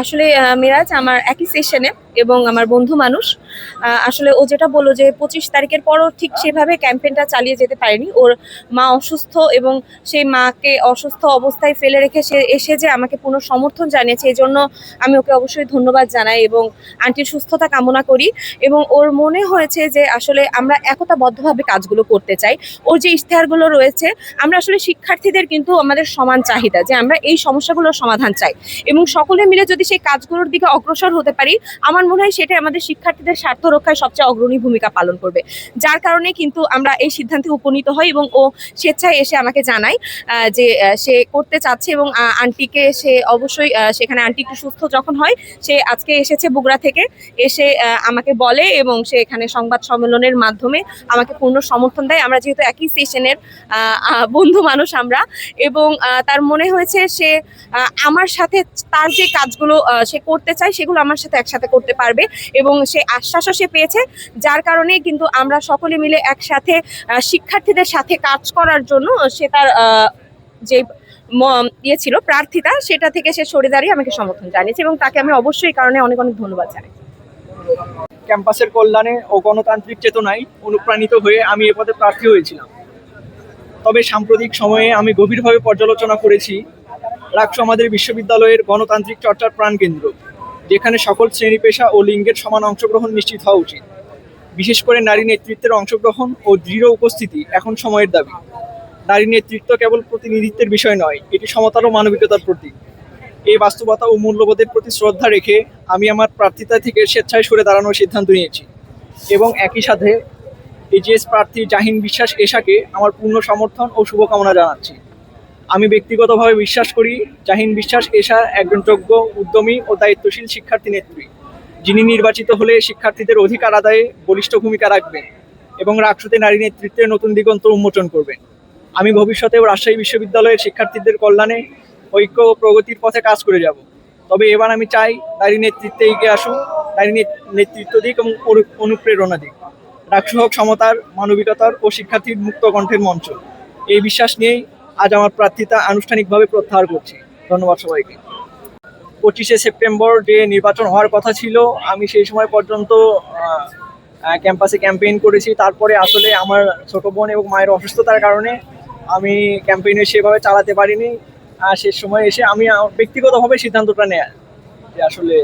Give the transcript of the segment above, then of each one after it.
আসলে মিরাজ আমার একই সেশনে এবং আমার বন্ধু মানুষ। আসলে ও যেটা বলল যে পঁচিশ তারিখের পরও ঠিক সেভাবে ক্যাম্পেনটা চালিয়ে যেতে পারেনি। ওর মা অসুস্থ এবং সেই মাকে অসুস্থ অবস্থায় ফেলে রেখে সে এসে যে আমাকে পুনঃ সমর্থন জানিয়েছে এই জন্য আমি ওকে অবশ্যই ধন্যবাদ জানাই এবং আন্টির সুস্থতা কামনা করি। এবং ওর মনে হয়েছে যে আসলে আমরা একতাবদ্ধভাবে কাজগুলো করতে চাই। ওর যে ইশতেহারগুলো রয়েছে, আমরা আসলে শিক্ষার্থীদের কিন্তু আমাদের সমান চাহিদা যে আমরা এই সমস্যাগুলোর সমাধান চাই। এবং সকলে মিলে যদি সেই কাজগুলোর দিকে অগ্রসর হতে পারি, আমার মনে হয় সেটা আমাদের শিক্ষার্থীদের স্বার্থ রক্ষায় সবচেয়ে অগ্রণী ভূমিকা পালন করবে। যার কারণে কিন্তু আমরা এই সিদ্ধান্তে উপনীত হই এবং ও স্বেচ্ছায় এসে আমাকে জানায় যে সে করতে চাচ্ছে এবং আন্টিকে সে অবশ্যই সেখানে আন্টি একটু সুস্থ যখন হয়, সে আজকে এসেছে বগুড়া থেকে, এসে আমাকে বলে এবং সে এখানে সংবাদ সম্মেলনের মাধ্যমে আমাকে পূর্ণ সমর্থন দেয়। আমরা যেহেতু একই সেশনের বন্ধু মানুষ আমরা এবং তার মনে হয়েছে সে আমার সাথে তার যে কাজগুলো সে করতে চায় সেগুলো আমার সাথে একসাথে করতে পারবে এবং সে আশ্বাসও সে পেয়েছে, যার কারণে কিন্তু আমরা সকলে মিলে একসাথে শিক্ষার্থীদের সাথে কাজ করার জন্য সে তার যে ইয়ে ছিল প্রার্থিতা সেটা থেকে সে সরে দাঁড়িয়ে আমাকে সমর্থন জানিয়েছে এবং তাকে আমি অবশ্যই কারণে অনেক অনেক ধন্যবাদ জানাই। ক্যাম্পাসের কল্যাণে ও গণতান্ত্রিক চেতনায় অনুপ্রাণিত হয়ে আমি এ পদে প্রার্থী হয়েছিলাম। তবে সাম্প্রতিক সময়ে আমি গভীরভাবে পর্যালোচনা করেছি, রাকসু আমাদের বিশ্ববিদ্যালয়ের গণতান্ত্রিক চর্চার প্রাণকেন্দ্র। যেখানে সকল শ্রেণি পেশা ও লিঙ্গের সমান অংশগ্রহণ নিশ্চিত হওয়া উচিত। বিশেষ করে নারী নেতৃত্বের অংশগ্রহণ ও দৃঢ় উপস্থিতি এখন সময়ের দাবি। নারী নেতৃত্ব কেবল প্রতিনিধিত্বের বিষয় নয়, এটি সমতার ও মানবিকতার প্রতীক। এই বাস্তবতা ও মূল্যবোধের প্রতি শ্রদ্ধা রেখে আমি আমার প্রার্থিতা থেকে স্বেচ্ছায় সরে দাঁড়ানোর সিদ্ধান্ত নিয়েছি এবং একই সাথে এজিএস প্রার্থী জাহিন বিশ্বাস এশাকে আমার পূর্ণ সমর্থন ও শুভকামনা জানাচ্ছি। আমি ব্যক্তিগতভাবে বিশ্বাস করি, জাহিন বিশ্বাস এশা একজন যোগ্য উদ্যমী ও দায়িত্বশীল শিক্ষার্থী নেত্রী। যিনি নির্বাচিত হলে শিক্ষার্থীদের অধিকার আদায়ে বলিষ্ঠ ভূমিকা রাখবেন এবং রাকসুতে নারী নেতৃত্বের নতুন দিগন্ত উন্মোচন করবেন। আমি ভবিষ্যতেও রাজশাহী বিশ্ববিদ্যালয়ের শিক্ষার্থীদের কল্যাণে ঐক্য ও প্রগতির পথে কাজ করে যাব। তবে এবার আমি চাই নারী নেতৃত্বে এগিয়ে আসুন, নারী নেতৃত্ব দিক এবং অনু- অনুপ্রেরণা দিক। রাকসু হোক সমতার মানবিকতার ও শিক্ষার্থীর মুক্ত কণ্ঠের মঞ্চ। এই বিশ্বাস নিয়েই আজ আমার প্রার্থিতা আনুষ্ঠানিকভাবে প্রত্যাহার করছি। ধন্যবাদ সবাইকে। পঁচিশে সেপ্টেম্বর যে নির্বাচন হওয়ার কথা ছিল আমি সেই সময় পর্যন্ত ক্যাম্পাসে ক্যাম্পেইন করেছি। তারপরে আসলে আমার ছোট বোন এবং মায়ের অসুস্থতার কারণে আমি ক্যাম্পেইনে সেভাবে চালাতে পারিনি। আর শেষ সময় এসে আমি ব্যক্তিগতভাবে সিদ্ধান্তটা নেয়া যে আসলে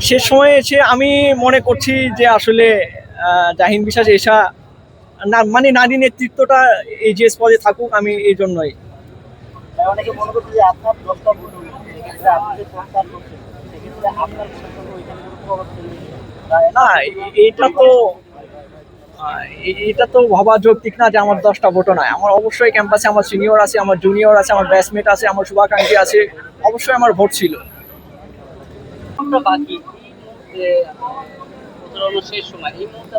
শেষ সময়ে এসে আমি মনে করছি যে আসলে জাহিন বিশ্বাস এসা না মানে নারী নেতৃত্বটা এই যে পদে থাকুক আমি এই জন্যই। মনে না। এটা তো এটা তো ভাবা যৌক্তিক না যে আমার দশটা ভোটও নয়। আমার অবশ্যই ক্যাম্পাসে আমার সিনিয়র আছে আমার জুনিয়র আছে আমার ব্যাচমেট আছে আমার শুভাকাঙ্ক্ষী আছে অবশ্যই আমার ভোট ছিল। বাকি প্রচারণা শেষ সময় এই মুহূর্তে